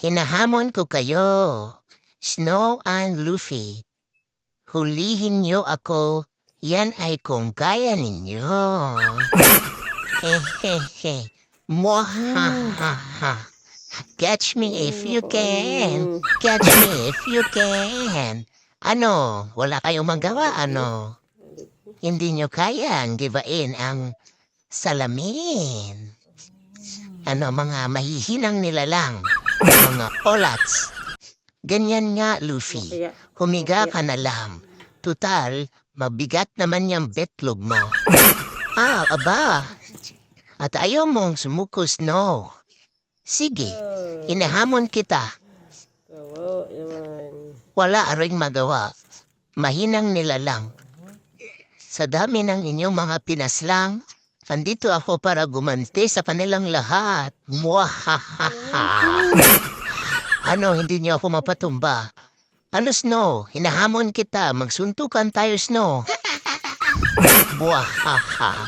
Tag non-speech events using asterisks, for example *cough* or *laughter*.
Hinahamon ko kayo, Snow and Luffy. Hulihin niyo ako, yan ay kung kaya ninyo. Hehehe. Mwahaha. Catch me if you can. Catch me if you can. Ano, wala kayong magawa, ano? Hindi nyo kayang gibain ang salamin. Ano, mga mahihinang nilalang. Mga olats. Ganyan nga, Luffy. Humiga ka na lang. Tutal, mabigat naman yung betlog mo. *laughs* ah, aba. At ayaw mong sumukos, no. Sige, inahamon kita. Wala ring magawa. Mahinang nila lang. Sa dami ng inyong mga pinaslang, andito ako para gumanti sa kanilang lahat. Mwahahaha. *laughs* ano, hindi niyo ako mapatumba? Ano, Snow? Hinahamon kita. Magsuntukan tayo, Snow. *laughs* Mwahaha.